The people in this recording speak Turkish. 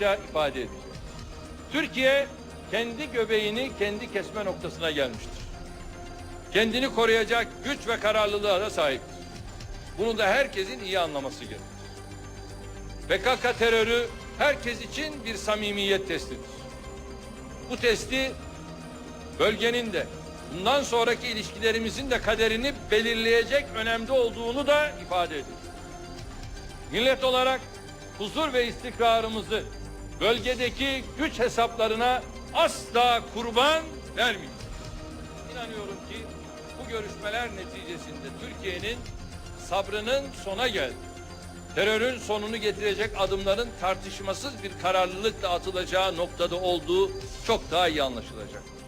açıkça ifade ediyor. Türkiye kendi göbeğini kendi kesme noktasına gelmiştir. Kendini koruyacak güç ve kararlılığa da sahiptir. Bunu da herkesin iyi anlaması gerekir. PKK terörü herkes için bir samimiyet testidir. Bu testi bölgenin de bundan sonraki ilişkilerimizin de kaderini belirleyecek önemde olduğunu da ifade ediyor. Millet olarak huzur ve istikrarımızı bölgedeki güç hesaplarına asla kurban vermeyeceğiz. İnanıyorum ki bu görüşmeler neticesinde Türkiye'nin sabrının sona geldi. Terörün sonunu getirecek adımların tartışmasız bir kararlılıkla atılacağı noktada olduğu çok daha iyi anlaşılacaktır.